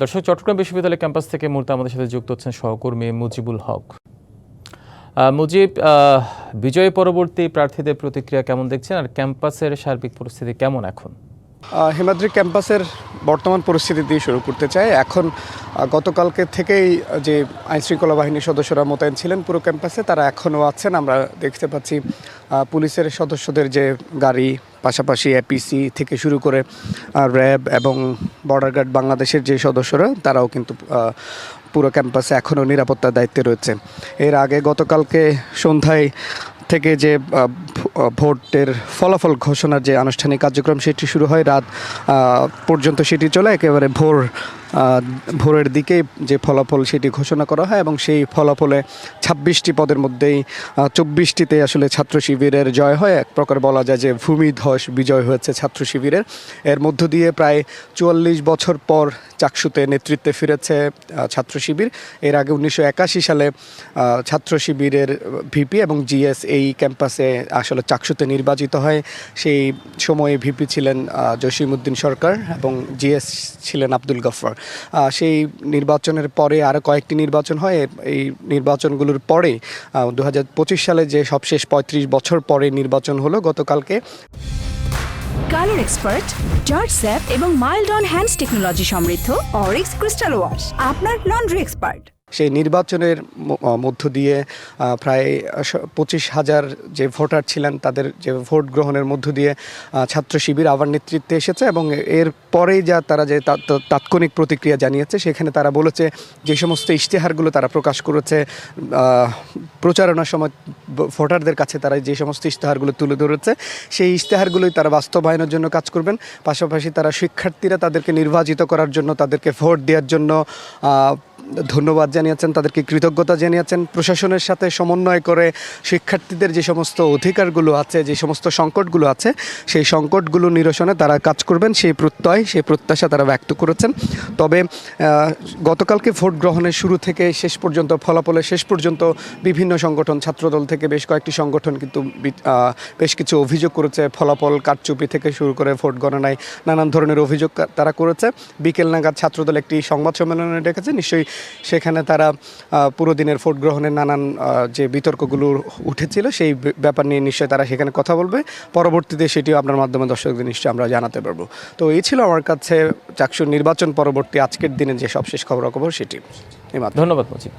দর্শক, চট্টগ্রাম বিশ্ববিদ্যালয় ক্যাম্পাস থেকে মুহূর্তে আমাদের সাথে যুক্ত হচ্ছেন সহকর্মী মুজিবুল হক। মুজিব বিজয় পরবর্তী প্রার্থীদের প্রতিক্রিয়া কেমন দেখছেন? আর ক্যাম্পাসের সার্বিক পরিস্থিতি কেমন এখন? হিমাদ্রি ক্যাম্পাসের বর্তমান পরিস্থিতি দিয়ে শুরু করতে চাই। এখন গতকালকে থেকেই যে আইনশৃঙ্খলা বাহিনীর সদস্যরা মোতায়েন ছিলেন পুরো ক্যাম্পাসে, তারা এখনও আছেন। আমরা দেখতে পাচ্ছি পুলিশের সদস্যদের যে গাড়ি, পাশাপাশি এপিসি থেকে শুরু করে র্যাব এবং বর্ডার গার্ড বাংলাদেশের যে সদস্যরা, তারাও কিন্তু পুরো ক্যাম্পাসে এখনও নিরাপত্তার দায়িত্বে রয়েছে। এর আগে গতকালকে সন্ধ্যায় থেকে যে ভোটের ফলাফল ঘোষণার যে আনুষ্ঠানিক কার্যক্রম, সেটি শুরু হয় রাত পর্যন্ত সেটি চলে। একেবারে ভোর ভোরের দিকে যে ফলাফল সেটি ঘোষণা করা হয় এবং সেই ফলাফলে ছাব্বিশটি পদের মধ্যেই চব্বিশটিতে আসলে ছাত্র শিবিরের জয় হয়। এক প্রকার বলা যায় যে ভূমিধস বিজয় হয়েছে ছাত্র শিবিরের। এর মধ্য দিয়ে প্রায় চুয়াল্লিশ বছর পর চাকসুতে নেতৃত্বে ফিরেছে ছাত্র শিবির। এর আগে উনিশশো একাশি সালে ছাত্র শিবিরের ভিপি এবং জিএস এই ক্যাম্পাসে আসলে চাকসুতে নির্বাচিত হয়। সেই সময়ে ভিপি ছিলেন জসিমউদ্দিন সরকার এবং জিএস ছিলেন আব্দুল গফর। সেই নির্বাচনের পরে আরও কয়েকটি নির্বাচন হয়। এই নির্বাচনগুলোর পরে দু হাজার পঁচিশ সালে যে সবশেষ পঁয়ত্রিশ বছর পরে নির্বাচন হলো গতকালকে। কালার এক্সপার্ট জর্জ স্যাপ এবং মাইল্ড অন হ্যান্ডস টেকনোলজি সমৃদ্ধ অরিক্স ক্রিস্টাল ওয়াশ, আপনার লন্ড্রি এক্সপার্ট। সেই নির্বাচনের মধ্য দিয়ে প্রায় পঁচিশ হাজার যে ভোটার ছিলেন তাদের যে ভোট গ্রহণের মধ্য দিয়ে ছাত্র শিবির আবার নেতৃত্বে এসেছে এবং এর পরেই যা তারা যে তাৎক্ষণিক প্রতিক্রিয়া জানিয়েছে, সেখানে তারা বলেছে যে সমস্ত ইশতেহারগুলো তারা প্রকাশ করেছে প্রচারণার সময় ভোটারদের কাছে তারা যে সমস্ত ইশতেহারগুলো তুলে ধরেছে, সেই ইশতেহারগুলোই তারা বাস্তবায়নের জন্য কাজ করবেন। পাশাপাশি তারা শিক্ষার্থীরা তাদেরকে নির্বাচিত করার জন্য, তাদেরকে ভোট দেওয়ার জন্য ধন্যবাদ জানিয়েছেন, তাদেরকে কৃতজ্ঞতা জানিয়েছেন। প্রশাসনের সাথে সমন্বয় করে শিক্ষার্থীদের যে সমস্ত অধিকারগুলো আছে, যে সমস্ত সংকটগুলো আছে, সেই সংকটগুলো নিরসনে তারা কাজ করবেন, সেই প্রত্যয়, সেই প্রত্যাশা তারা ব্যক্ত করেছেন। তবে গতকালকে ভোট গ্রহণের শুরু থেকে শেষ পর্যন্ত, ফলাফলের শেষ পর্যন্ত বিভিন্ন সংগঠন, ছাত্রদল থেকে বেশ কয়েকটি সংগঠন কিন্তু বেশ কিছু অভিযোগ করেছে। ফলাফল কারচুপি থেকে শুরু করে ভোট গণনায় নানান ধরনের অভিযোগ তারা করেছে। বিকেল নাগাদ ছাত্রদল একটি সংবাদ সম্মেলনে ডেকেছে। নিশ্চয়ই সেখানে তারা পুরো দিনের ভোট গ্রহণের নানান যে বিতর্কগুলো উঠেছিল সেই ব্যাপার নিয়ে নিশ্চয়ই তারা সেখানে কথা বলবে। পরবর্তীতে সেটিও আপনার মাধ্যমে দর্শকদের নিশ্চয়ই আমরা জানাতে পারব। তো এই ছিল আমার কাছে চাকসুর নির্বাচন পরবর্তী আজকের দিনে যে সবশেষ খবরাখবর সেটি। ধন্যবাদ, মুজিব।